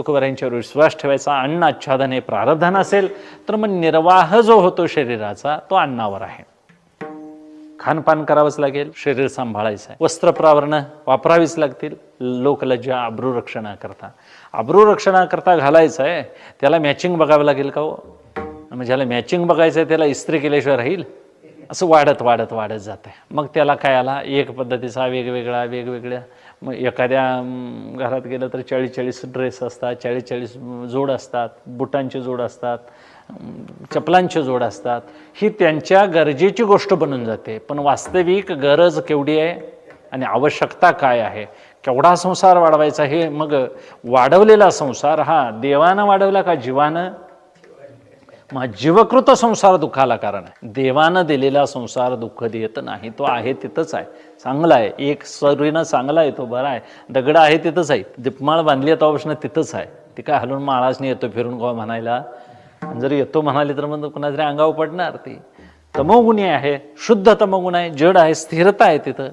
तुकोबऱ्यांच्यावर विश्वास ठेवायचा अन्न आच्छादन हे प्रारब्धान असेल तर मग निर्वाह जो होतो शरीराचा तो अन्नावर आहे. खानपान करावंच लागेल शरीर सांभाळायचं आहे. वस्त्रप्रावरणं वापरावीच लागतील लोकलज्जा आब्रूरक्षणाकरता आब्रूरक्षणाकरता घालायचं आहे त्याला मॅचिंग बघावं लागेल का हो? मग ज्याला मॅचिंग बघायचं आहे त्याला इस्त्री केल्याशिवाय राहील? असं वाढत वाढत वाढत जात आहे मग त्याला काय आला? एक पद्धतीचा वेगवेगळा वेगवेगळ्या. मग एखाद्या घरात गेलं तर चाळीस चाळीस ड्रेस असतात चाळीस चाळीस जोड असतात बुटांचे जोड असतात चपलांचे जोड असतात. ही त्यांच्या गरजेची गोष्ट बनून जाते. पण वास्तविक गरज केवढी आहे आणि आवश्यकता काय आहे? केवढा संसार वाढवायचा हे मग वाढवलेला संसार हा देवानं वाढवला का जीवानं? मग जीवकृत संसार दुःखाला कारण आहे. देवानं दिलेला संसार दुःख देत नाही. तो आहे तिथंच आहे. चांगला आहे. एक सरीनं चांगला आहे तो बरा आहे. दगड आहे तिथंच आहे. दीपमाळ बांधली आहे प्रश्न तिथंच आहे. ती काय हलून माळाच नाही येतो फिरून गोवा म्हणायला? जर येतो म्हणाली तर मग कुणा तरी अंगावर पडणार ती. तमोगुणी आहे. शुद्ध तमोगुण आहे. जड आहे. स्थिरता आहे तिथं.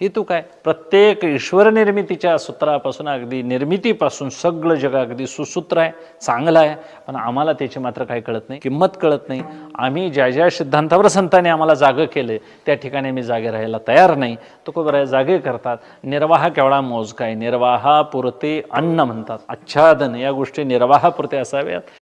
हेतू काय? प्रत्येक ईश्वर निर्मितीच्या सूत्रापासून अगदी निर्मितीपासून सगळं जग अगदी सुसूत्र आहे चांगलं आहे. पण आम्हाला त्याची मात्र काही कळत नाही किंमत कळत नाही. आम्ही ज्या ज्या सिद्धांतावर संतांनी आम्हाला जागं केलं त्या ठिकाणी मी जागे राहायला तयार नाही. तो खूप बरं जागे करतात. निर्वाह केवढा मोजका आहे निर्वाहापुरते अन्न म्हणतात. आच्छादन या गोष्टी निर्वाहापुरते असाव्यात.